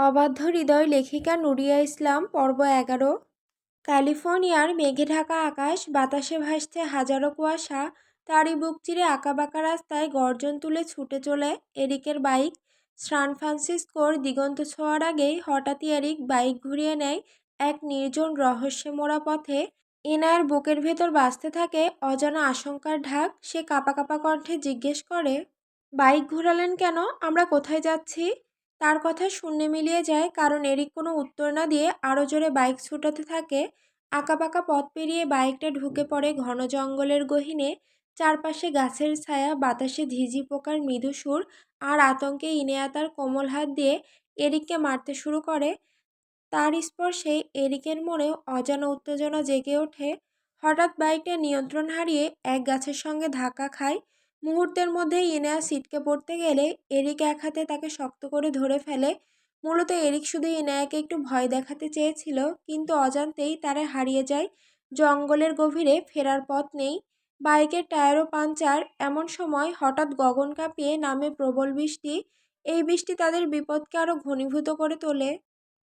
অবাধ্য হৃদয় লেখিকা নুরিয়া ইসলাম, পর্ব এগারো। ক্যালিফোর্নিয়ার মেঘে ঢাকা আকাশ, বাতাসে ভাসছে হাজারো কুয়াশা। তারই বুক চিরে আঁকাবাঁকা রাস্তায় গর্জন তুলে ছুটে চলে এরিকের বাইক। সান ফ্রান্সিসকোর দিগন্ত ছোঁয়ার আগেই হঠাৎই এরিক বাইক ঘুরিয়ে নেয় এক নির্জন রহস্যে মোড়া পথে। এনার বুকের ভেতর বাঁচতে থাকে অজানা আশঙ্কার ঢাক। সে কাপা কাপা কণ্ঠে জিজ্ঞেস করে, বাইক ঘুরালেন কেন? আমরা কোথায় যাচ্ছি? তার কথা শূন্যে মিলিয়ে যায় কারণ এরিক কোনো উত্তর না দিয়ে আরও জোরে বাইক ছুটাতে থাকে। আঁকাবাঁকা পথ পেরিয়ে বাইকটা ঢুকে পড়ে ঘন জঙ্গলের গহীনে। চারপাশে গাছের ছায়া, বাতাসে ঝিঝি পোকার মৃদু সুর আর আতঙ্কে ইনেয়া তার কোমল হাত দিয়ে এরিককে মারতে শুরু করে। তার স্পর্শে এরিকের মনেও অজানা উত্তেজনা জেগে ওঠে। হঠাৎ বাইকটা নিয়ন্ত্রণ হারিয়ে এক গাছের সঙ্গে ধাক্কা খায়। মুহূর্তের মধ্যেই ইনেয়া সিটকে পড়তে গেলে এরিক এক হাতে তাকে শক্ত করে ধরে ফেলে। মূলত এরিক শুধু ইনায়াকে একটু ভয় দেখাতে চেয়েছিল, কিন্তু অজান্তেই তারা হারিয়ে যায়। জঙ্গলের গভীরে ফেরার পথ নেই। বাইকের টায়ারও পাঞ্চার এমন সময় হঠাৎ গগন কাঁপিয়ে নামে প্রবল বৃষ্টি। এই বৃষ্টি তাদের বিপদকে আরও ঘনীভূত করে তোলে।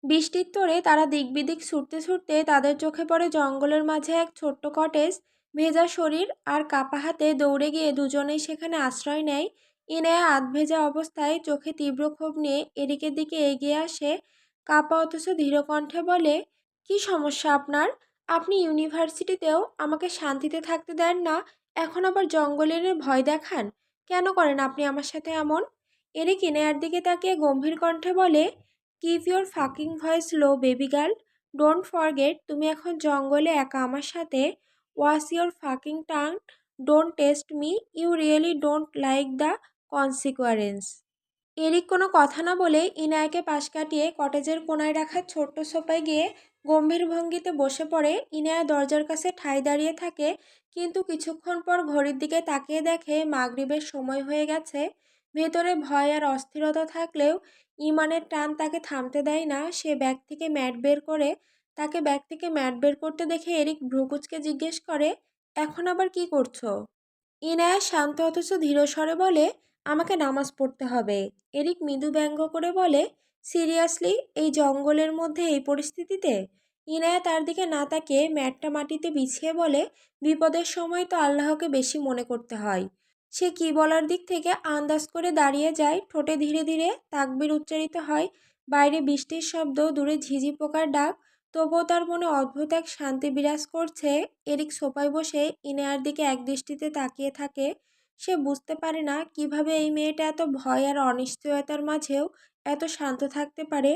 বৃষ্টির তোরে তারা দিকবিদিক ছুটতে ছুটতে তাদের চোখে পড়ে জঙ্গলের মাঝে এক ছোট্ট কটেজ ভেজা শরীর আর কাপা হাতে দৌড়ে গিয়ে দুজনেই সেখানে আশ্রয় নেয়। ইনেয়া আধ ভেজা অবস্থায় চোখে তীব্র ক্ষোভ নিয়ে এদিকের দিকে এগিয়ে আসে। কাপা অথচ ধীরকণ্ঠে বলে, কি সমস্যা আপনার? আপনি ইউনিভার্সিটিতেও আমাকে শান্তিতে থাকতে দেন না, এখন আবার জঙ্গলের ভয় দেখান? কেন করেন আপনি আমার সাথে এমন? এরিক ইনেয়ার দিকে তাকিয়ে গম্ভীর কণ্ঠে বলে keep your fucking voice low baby girl don't forget তুমি এখন জঙ্গলে একা আমার সাথে wash your fucking tongue don't test me you really don't like the consequence Eric কোনো কথা না বলে ইনায়াকে পাশ কাটিয়ে কটেজের কোনায় রাখা ছোট্ট সোফায় গিয়ে গম্ভীর ভঙ্গিতে বসে পড়ে। ইনায়া দরজার কাছে ঠাই দাঁড়িয়ে থাকে, কিন্তু কিছুক্ষণ পর ঘড়ির দিকে তাকিয়ে দেখে মাগরিবের সময় হয়ে গেছে। ভেতরে ভয় আর অস্থিরতা থাকলেও ইমানের টান তাকে থামতে দেয় না। সে ব্যাগ থেকে ম্যাট বের করে তাকে ব্যাগ থেকে ম্যাট বের করতে দেখে এরিক ভ্রুকুচকে জিজ্ঞেস করে, এখন আবার কি করছ? ইনায়া শান্ত অথচ ধীরস্বরে বলে, আমাকে নামাজ পড়তে হবে। এরিক মৃদু ব্যঙ্গ করে বলে, সিরিয়াসলি, এই জঙ্গলের মধ্যে, এই পরিস্থিতিতে? ইনায়া তার দিকে না তাকে ম্যাটটা মাটিতে বিছিয়ে বলে, বিপদের সময় তো আল্লাহকে বেশি মনে করতে হয়। সে কি বলার দিক থেকে আন্দাজ করে দাঁড়িয়ে যায়, ঠোঁটে ধীরে ধীরে তাকবির উচ্চারিত হয়, বাইরে বৃষ্টির শব্দ, দূরে ঝিঝি পোকার ডাক তবুও তার মনে অদ্ভুত এক শান্তি বিরাজ করছে। এরিক সোফায় বসে ইনেয়ার দিকে এক দৃষ্টিতে তাকিয়ে থাকে। সে বুঝতে পারে না কীভাবে এই মেয়েটা এত ভয় আর অনিশ্চয়তার মাঝেও এত শান্ত থাকতে পারে।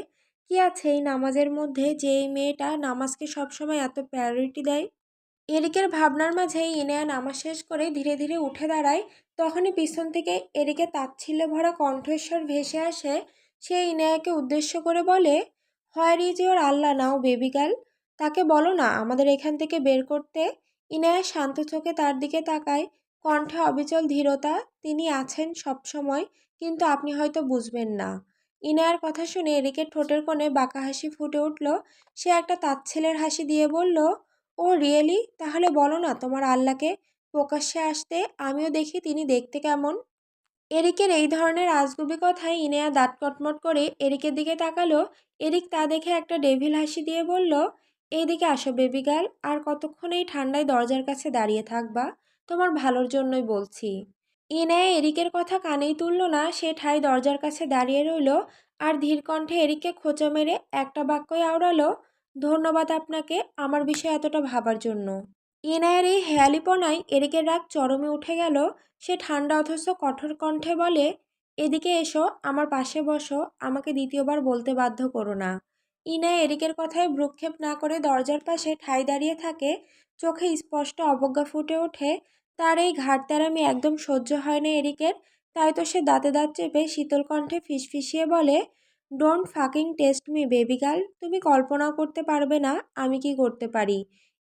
কি আছে এই নামাজের মধ্যে যে এই মেয়েটা নামাজকে সবসময় এত প্রায়োরিটি দেয়? এরিকের ভাবনার মাঝে ইনেয়া নামাজ শেষ করে ধীরে ধীরে উঠে দাঁড়ায়। তখনই পিছন থেকে এরিকে তাচ্ছিল্য ভরা কণ্ঠস্বর ভেসে আসে। সে ইনেয়াকে উদ্দেশ্য করে বলে হোয়ার ইজ ইউর আল্লাহ নাও বেবি গার্ল তাকে বলো না, আমাদের এখান থেকে বের করতে। ইনায়া শান্ত চোখে তার দিকে তাকায়, কণ্ঠে অবিচল ধীরতা, তিনি আছেন সবসময়, কিন্তু আপনি হয়তো বুঝবেন না। ইনায়ার কথা শুনে এরিকের ঠোঁটের কোণে বাঁকা হাসি ফুটে উঠল। সে একটা তাচ্ছেলের হাসি দিয়ে বলল, ও, রিয়েলি? তাহলে বলো না তোমার আল্লাহকে প্রকাশ্যে আসতে, আমিও দেখি তিনি দেখতে কেমন। এরিকের এই ধরনের আজগুবি কথায় ইনেয়া দাঁত কটমট করে এরিকের দিকে তাকালো। এরিক তা দেখে একটা ডেভিল হাসি দিয়ে বলল, এইদিকে আসো বেবি গার্ল আর কতক্ষণ এই ঠান্ডায় দরজার কাছে দাঁড়িয়ে থাকবা? তোমার ভালোর জন্যই বলছি। ইনেয়া এরিকের কথা কানেই তুলল না, সে ঠাই দরজার কাছে দাঁড়িয়ে রইল, আর ধীর কণ্ঠে এরিককে খোঁচা মেরে একটা বাক্যই আওড়ালো, ধন্যবাদ আপনাকে, আমার বিষয়ে এতটা ভাবার জন্য। ইনায়ের এই হেয়ালিপনায় এরিকের রাগ চরমে উঠে গেল, সে ঠান্ডা অথচ কঠোর কণ্ঠে বলে, এদিকে এসো, আমার পাশে বসো, আমাকে দ্বিতীয়বার বলতে বাধ্য করো না। ইনায় এরিকের কথায় ভ্রুক্ষেপ না করে দরজার পাশে ঠাই দাঁড়িয়ে থাকে, চোখে স্পষ্ট অবজ্ঞা ফুটে ওঠে, তার এই ঘাটতারামি একদম সহ্য হয় না এরিকের। তাই তো সে দাঁতে দাঁত চেপে শীতল কণ্ঠে ফিসফিসিয়ে বলে don't fucking test me baby girl তুমি কল্পনাও করতে পারবে না, আমি কি করতে পারি?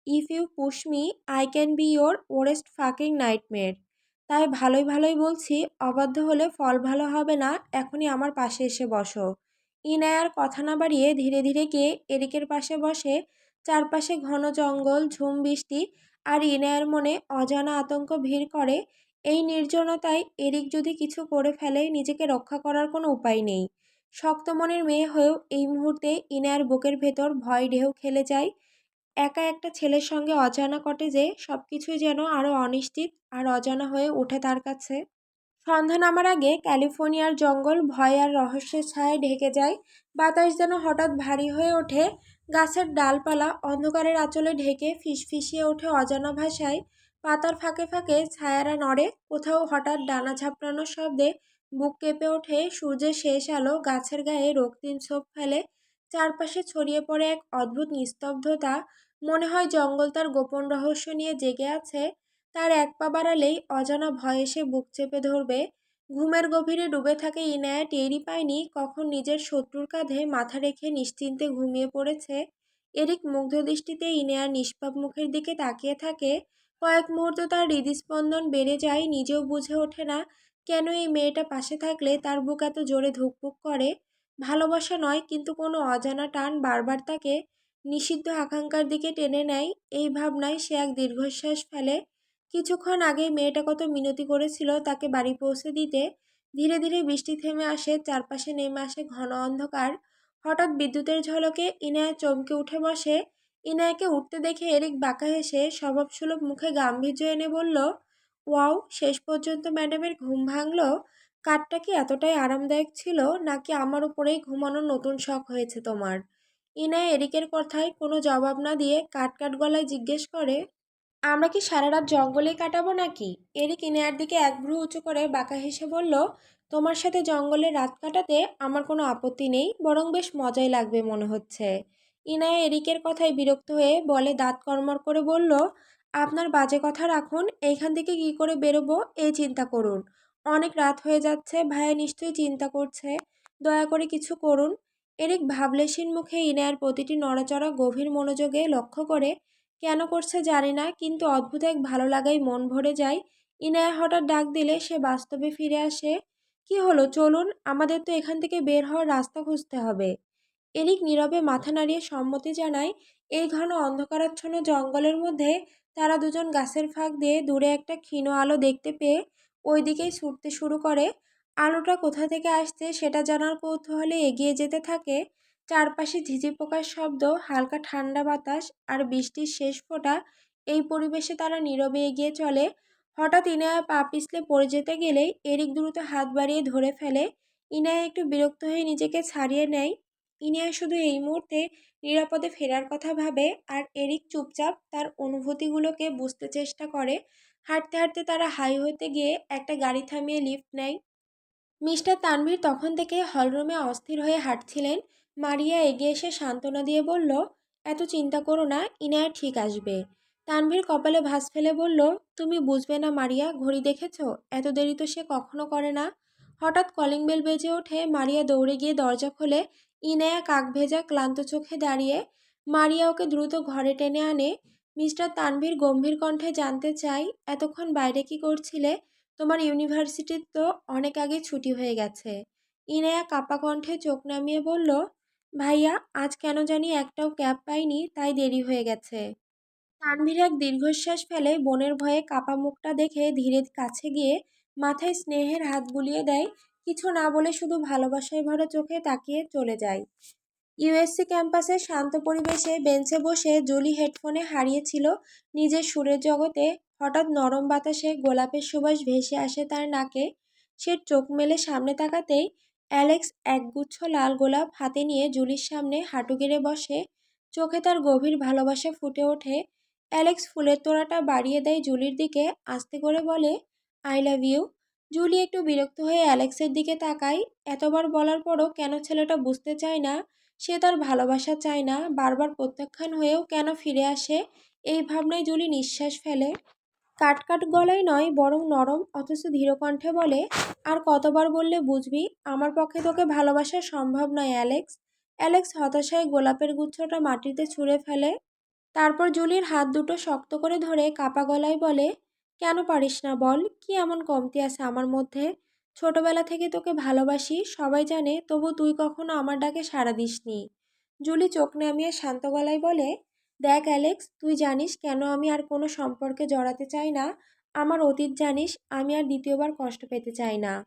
If you push me I can be your worst fucking nightmare তাই ভালোই ভালোই বলছি, অবাধ্য হলে ফল ভালো হবে না, এখনই আমার পাশে এসে বসো। ইনায়ার কথা না বাড়িয়ে ধীরে ধীরে গিয়ে এরিকের পাশে বসে, চারপাশে ঘন জঙ্গল, ঝুম বৃষ্টি আর ইনায়ার মনে অজানা আতঙ্ক ভিড় করে, এই নির্জনতায় এরিক যদি কিছু করে ফেলে, নিজেকে রক্ষা করার কোনো উপায় নেই। শক্ত মনের মেয়ে হয়েও এই মুহূর্তে ইনায়ার বুকের ভেতর ভয় ঢেউ খেলে যায় একা একটা ছেলের সঙ্গে অজানা কটেজে সব কিছুই যেন আরও অনিশ্চিত আর অজানা হয়ে ওঠে তার কাছে। সন্ধ্যা নামার আগে ক্যালিফোর্নিয়ার জঙ্গল ভয় আর রহস্যের ছায়ায় ঢেকে যায়। বাতাস যেন হঠাৎ ভারী হয়ে ওঠে। গাছের ডালপালা অন্ধকারের আঁচলে ঢেকে ফিসফিসিয়ে ওঠে অজানা ভাষায়। পাতার ফাঁকে ফাঁকে ছায়ারা নড়ে। কোথাও হঠাৎ ডানা ঝাপড়ানোর শব্দে বুক কেঁপে ওঠে। সূর্যের শেষ আলো গাছের গায়ে রক্তিম ছোপ ফেলে। চারপাশে ছড়িয়ে পড়ে এক অদ্ভুত নিস্তব্ধতা। মনে হয় জঙ্গল তার গোপন রহস্য নিয়ে জেগে আছে। তার এক পা বাড়ালেই অজানা ভয় এসে বুক চেপে ধরবে। ঘুমের গভীরে ডুবে থাকে ইনায়া, টেরই পায়নি কখন নিজের শত্রুর কাঁধে মাথা রেখে নিশ্চিন্তে ঘুমিয়ে পড়েছে। এরিক মুগ্ধ দৃষ্টিতে ইনায়ার নিষ্পাপ মুখের দিকে তাকিয়ে থাকে। কয়েক মুহূর্ত তার হৃদস্পন্দন বেড়ে যায়, নিজেও বুঝে ওঠে না কেন এই মেয়েটা পাশে থাকলে তার বুক এত জোরে ধুকপুক করে। ভালোবাসা নয়, কিন্তু কোনো অজানা টান বারবার তাকে নিষিদ্ধ আকাঙ্ক্ষার দিকে টেনে নেয়। এই ভাবনায় সে এক দীর্ঘশ্বাস ফেলে। কিছুক্ষণ আগে মেয়েটা কত মিনতি করেছিল তাকে বাড়ি পৌঁছে দিতে। ধীরে ধীরে বৃষ্টি থেমে আসে। চারপাশে নেমে আসে ঘন অন্ধকার। হঠাৎ বিদ্যুতের ঝলকে ইনায়া চমকে উঠে বসে। ইনায়াকে উঠতে দেখে এরিক বাঁকা হেসে স্বভাবসুলভ মুখে গাম্ভীর্য এনে বলল, ওয়াও, শেষ পর্যন্ত ম্যাডামের ঘুম ভাঙল? কাঠটা কি এতটাই আরামদায়ক ছিল? নাকি আমার উপরেই ঘুমানোর নতুন শখ হয়েছে তোমার? ইনায়া এরিকের কথায় কোনো জবাব না দিয়ে কাট কাট গলায় জিজ্ঞেস করে, আমরা কি সারা রাত জঙ্গলেই কাটাবো নাকি? এরিক ইনায়ার দিকে এক ভ্রু উঁচু করে বাঁকা হেসে বলল, তোমার সাথে জঙ্গলে রাত কাটাতে আমার কোনো আপত্তি নেই, বরং বেশ মজাই লাগবে মনে হচ্ছে। ইনায়া এরিকের কথায় বিরক্ত হয়ে বলে দাঁত কর্মর করে বলল, আপনার বাজে কথা রাখুন, এইখান থেকে কি করে বেরোবো এই চিন্তা করুন। অনেক রাত হয়ে যাচ্ছে, ভাইয়া নিশ্চয়ই চিন্তা করছে। দয়া করে কিছু করুন। এরিক ভাবলেশীন মুখে ইনায়ার প্রতিটি নড়াচড়া গভীর মনোযোগে লক্ষ্য করে, কেন করছে জানি না, কিন্তু অদ্ভুত এক ভালো লাগাই মন ভরে যায়। ইনায়া হঠাৎ ডাক দিলে সে বাস্তবে ফিরে আসে, কি হলো? চলুন, আমাদের তো এখান থেকে বের হওয়ার রাস্তা খুঁজতে হবে। এরিক নীরবে মাথা নাড়িয়ে সম্মতি জানায়, এই ঘন অন্ধকারাচ্ছন্ন জঙ্গলের মধ্যে তারা দুজন গাছের ফাঁক দিয়ে দূরে একটা ক্ষীণ আলো দেখতে পেয়ে ওই দিকেই ছুটতে শুরু করে। আলোটা কোথা থেকে আসছে সেটা জানার কৌতূহলে এগিয়ে যেতে থাকে। চারপাশে ঝিঝি পোকার শব্দ, হালকা ঠান্ডা বাতাস আর বৃষ্টির শেষ ফোঁটা এই পরিবেশে তারা নীরবে এগিয়ে চলে। হঠাৎ ইনায়া পা পিছলে পড়ে যেতে গেলেই এরিক দ্রুত হাত বাড়িয়ে ধরে ফেলে। ইনায়া একটু বিরক্ত হয়ে নিজেকে ছাড়িয়ে নেয়। ইনিয়া শুধু এই মুহূর্তে নিরাপদে ফেরার কথা ভাবে আর এরিক চুপচাপ তার অনুভূতিগুলোকে বুঝতে চেষ্টা করে। হাঁটতে হাঁটতে তারা হাই হতে গিয়ে একটা গাড়ি থামিয়ে লিফট নেয়। মিস্টার তানভীর তখন থেকে হলরুমে অস্থির হয়ে হাঁটছিলেন। মারিয়া এগিয়ে এসে সান্ত্বনা দিয়ে বলল, এত চিন্তা করো না ইনায়া ঠিক আসবে। তানভীর কপালে ভাঁজ ফেলে বলল, তুমি বুঝবে না মারিয়া, ঘড়ি দেখেছ? এত দেরি তো সে কখনো করে না। হঠাৎ কলিং বেল বেজে ওঠে, মারিয়া দৌড়ে গিয়ে দরজা খোলে, ইনায়া কাক ভেজা ক্লান্ত চোখে দাঁড়িয়ে মারিয়া ওকে দ্রুত ঘরে টেনে আনে। মিস্টার তানভীর গম্ভীর কণ্ঠে জানতে চাই এতক্ষণ বাইরে কি করছিলে? তোমার ইউনিভার্সিটির তো অনেক আগে ছুটি হয়ে গেছে। ইনায়া কাপা কণ্ঠে চোখ নামিয়ে বলল, ভাইয়া, আজ কেন জানি একটাও ক্যাব পাইনি, তাই দেরি হয়ে গেছে। তানভীর এক দীর্ঘশ্বাস ফেলে বোনের ভয়ে কাপা মুখটা দেখে ধীরে কাছে গিয়ে মাথায় স্নেহের হাত বুলিয়ে দেয়, কিছু না বলে শুধু ভালোবাসায় ভরা চোখে তাকিয়ে চলে যায় ইউএসসি ক্যাম্পাসের শান্ত পরিবেশে বেঞ্চে বসে জুলি হেডফোনে হারিয়েছিল নিজের সুরের জগতে হঠাৎ নরম বাতাসে গোলাপের সুবাস ভেসে আসে তার নাকে। সে চোখ মেলে সামনে তাকাতেই অ্যালেক্স একগুচ্ছ লাল গোলাপ হাতে নিয়ে জুলির সামনে হাঁটু গেড়ে বসে। চোখে তার গভীর ভালোবাসা ফুটে ওঠে। অ্যালেক্স ফুলের তোড়াটা বাড়িয়ে দেয় জুলির দিকে, আস্তে করে বলে, আই লাভ ইউ। জুলি একটু বিরক্ত হয়ে অ্যালেক্সের দিকে তাকায়। এতবার বলার পরও কেন ছেলেটা বুঝতে চায় না? সে তার ভালোবাসা চায় না। বারবার প্রত্যাখ্যান হয়েও কেন ফিরে আসে? এই ভাবনায় জুলি নিঃশ্বাস ফেলে। কাট কাট গলায় নয়, বরং নরম, অথচ ধীরকণ্ঠে বলে, আর কতবার বললে বুঝবি? আমার পক্ষে তোকে ভালোবাসা সম্ভব নয়, অ্যালেক্স। অ্যালেক্স হতাশায় গোলাপের গুচ্ছটা মাটিতে ছুঁড়ে ফেলে। তারপর জুলির হাত দুটো শক্ত করে ধরে কাপা গলায় বলে, কেন পারিস না বল, কি এমন কমতি আছে আমার মধ্যে? ছোটবেলা থেকে তোকে ভালোবাসি, সবাই জানে, তবু তুই কখনো আমার ডাকে সাড়া দিসনি। জুলি চোখ নামিয়ে শান্ত গলায় বলে দেখ অ্যালেক্স, তুই জানিস কেন আমি আর কোনো সম্পর্কে জড়াতে চাই না? আমার অতীত জানিস, আমি আর দ্বিতীয়বার কষ্ট পেতে চাই না।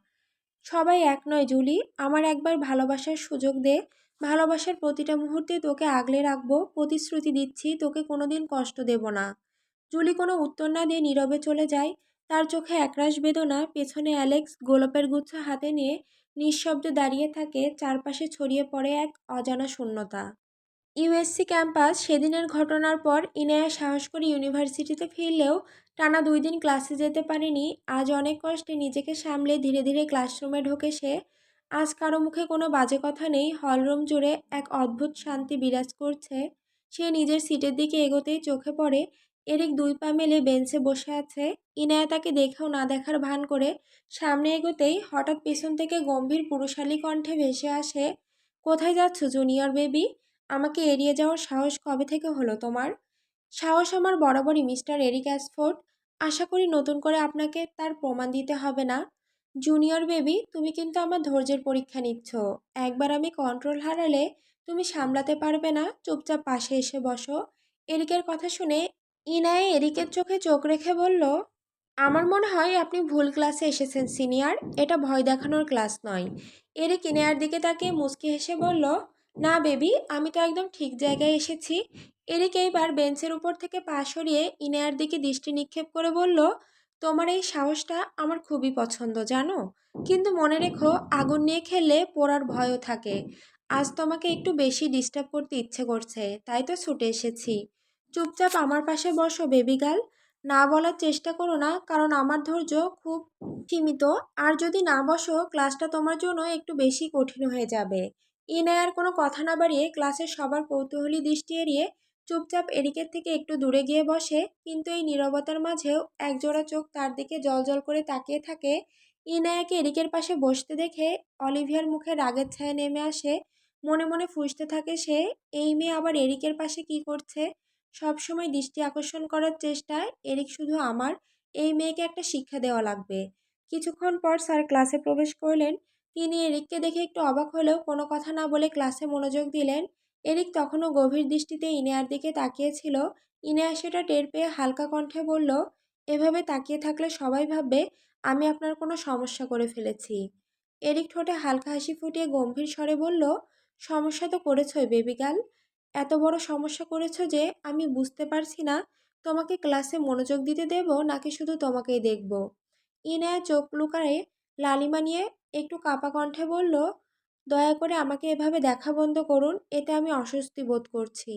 সবাই এক নয়, জুলি। আমার একবার ভালোবাসার সুযোগ দে। ভালোবাসার প্রতিটা মুহূর্তে তোকে আগলে রাখব, প্রতিশ্রুতি দিচ্ছি, তোকে কোনোদিন কষ্ট দেব না। জুলি কোনো উত্তর না দিয়ে নীরবে চলে যায়। তার চোখে একরাশ বেদনা। পেছনে অ্যালেক্স গোলাপের গুচ্ছ হাতে নিয়ে নিঃশব্দে দাঁড়িয়ে থাকে। চারপাশে ছড়িয়ে পড়ে এক অজানা শূন্যতা। ইউএসসি ক্যাম্পাস সেদিনের ঘটনার পর ইনায়া সাহস করে ইউনিভার্সিটিতে ফিরলেও টানা দুই দিন ক্লাসে যেতে পারেনি। আজ অনেক কষ্টে নিজেকে সামলে ধীরে ধীরে ক্লাসরুমে ঢোকে সে। আজ কারও মুখে কোনো বাজে কথা নেই, হলরুম জুড়ে এক অদ্ভুত শান্তি বিরাজ করছে। সে নিজের সিটের দিকে এগোতেই চোখে পড়ে, এরিক দুই পা মেলে বেঞ্চে বসে আছে। ইনায়া তাকে দেখেও না দেখার ভান করে সামনে এগোতেই হঠাৎ পেছন থেকে গম্ভীর পুরুষালী কণ্ঠে ভেসে আসে, কোথায় যাচ্ছ জুনিয়র বেবি? আমাকে এড়িয়ে যাওয়ার সাহস কবে থেকে হলো তোমার? সাহস আমার বরাবরই, মিস্টার এরিক অ্যাসফোর্ড। আশা করি নতুন করে আপনাকে তার প্রমাণ দিতে হবে না। জুনিয়র বেবি, তুমি কিন্তু আমার ধৈর্যের পরীক্ষা নিচ্ছ। একবার আমি কন্ট্রোল হারালে তুমি সামলাতে পারবে না। চুপচাপ পাশে এসে বসো। এরিকের কথা শুনে ইনায়ে এরিকের চোখে চোখ রেখে বলল, আমার মনে হয় আপনি ভুল ক্লাসে এসেছেন, সিনিয়র। এটা ভয় দেখানোর ক্লাস নয়। এরিক ইনায়ার দিকে তাকে মুচকি হেসে বলল না বেবি, আমি তো একদম ঠিক জায়গায় এসেছি। এরিক এইবার বেঞ্চের উপর থেকে পা সরিয়ে ইনায়ার দিকে দৃষ্টি নিক্ষেপ করে বলল, তোমার এই সাহসটা আমার খুবই পছন্দ, জানো? কিন্তু মনে রেখো, আগুন নিয়ে খেললে পড়ার ভয়ও থাকে। আজ তোমাকে একটু বেশি ডিস্টার্ব করতে ইচ্ছে করছে, তাই তো ছুটে এসেছি। চুপচাপ আমার পাশে বসো, বেবি গার্ল। না বলার চেষ্টা করো না, কারণ আমার ধৈর্য খুব সীমিত। আর যদি না বসো, ক্লাসটা তোমার জন্য একটু বেশি কঠিন হয়ে যাবে। ইনায়ার কোনো কথা না বাড়িয়ে ক্লাসের সবার কৌতূহলী দৃষ্টি এড়িয়ে চুপচাপ এরিকের থেকে একটু দূরে গিয়ে বসে, কিন্তু এই নীরবতার মাঝেও একজোড়া চোখ তার দিকে জলজল করে তাকিয়ে থাকে। ইনায়াকে এরিকের পাশে বসতে দেখে অলিভিয়ার মুখে রাগের ছায়া নেমে আসে, মনে মনে ফুসতে থাকে সে, এই মেয়ে আবার এরিকের পাশে কি করছে? সবসময় দৃষ্টি আকর্ষণ করার চেষ্টায় এরিক শুধু আমার, এই মেয়েকে একটা শিক্ষা দেওয়া লাগবে। কিছুক্ষণ পর স্যার ক্লাসে প্রবেশ করলেন তিনি এরিককে দেখে একটু অবাক হলেও কোনো কথা না বলে ক্লাসে মনোযোগ দিলেন। এরিক তখনও গভীর দৃষ্টিতে ইনেয়ার দিকে তাকিয়েছিল। ইনেয়া সেটা টের পেয়ে হালকা কণ্ঠে বলল, এভাবে তাকিয়ে থাকলে সবাই ভাববে আমি আপনার কোনো সমস্যা করে ফেলেছি। এরিক ঠোঁটে হালকা হাসি ফুটিয়ে গম্ভীর স্বরে বলল, সমস্যা তো করেছই বেবিগাল এত বড় সমস্যা করেছ যে আমি বুঝতে পারছি না তোমাকে ক্লাসে মনোযোগ দিতে দেব নাকি শুধু তোমাকেই দেখব। ইনায়া চোখ লুকারে লালিমা নিয়ে একটু কাপা কণ্ঠে বলল, দয়া করে আমাকে এভাবে দেখা বন্ধ করুন, এতে আমি অস্বস্তি বোধ করছি।